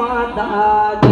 માતા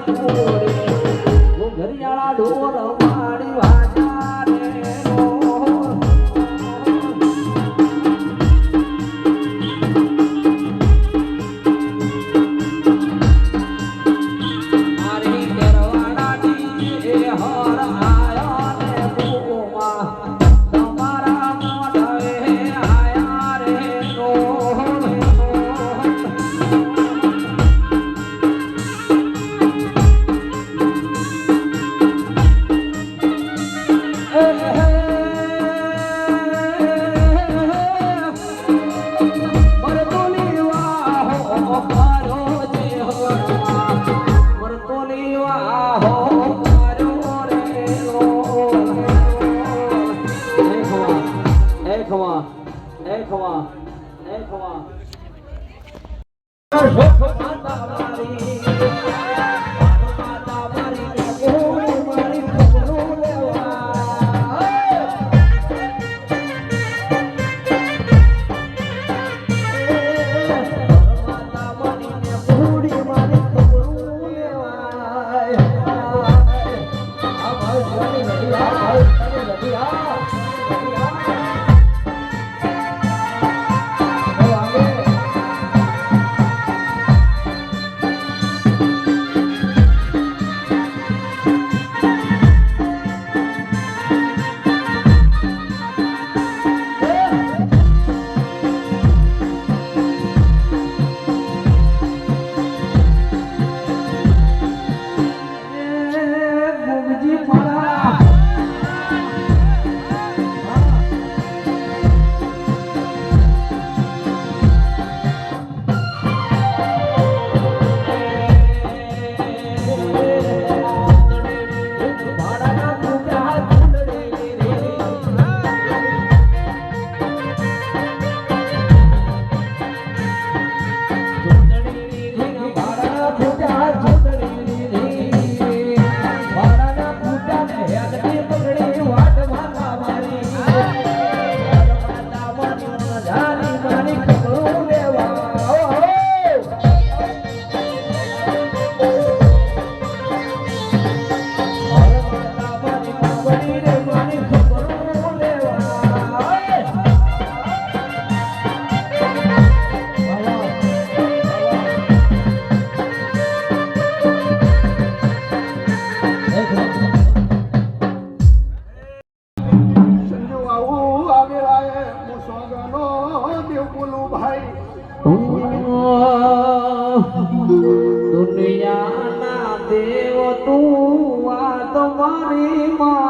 রাখবো come on. Hey, come on. Hey, come on. Mari Ma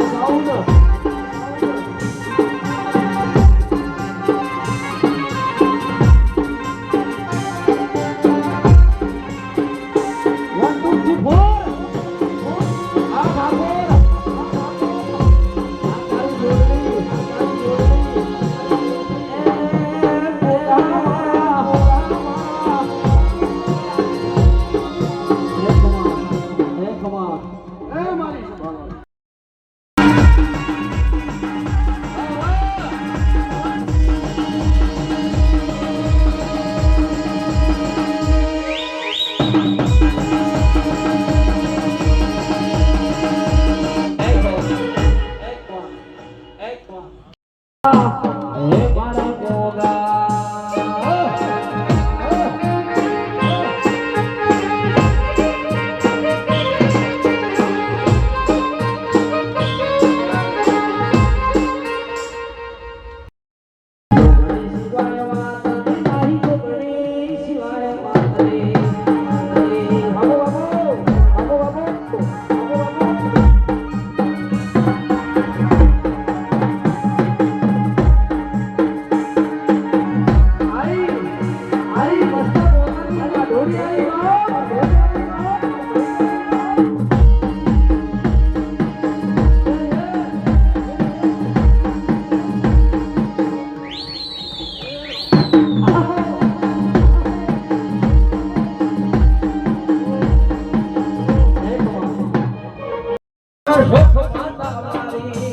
હો માતા વાળી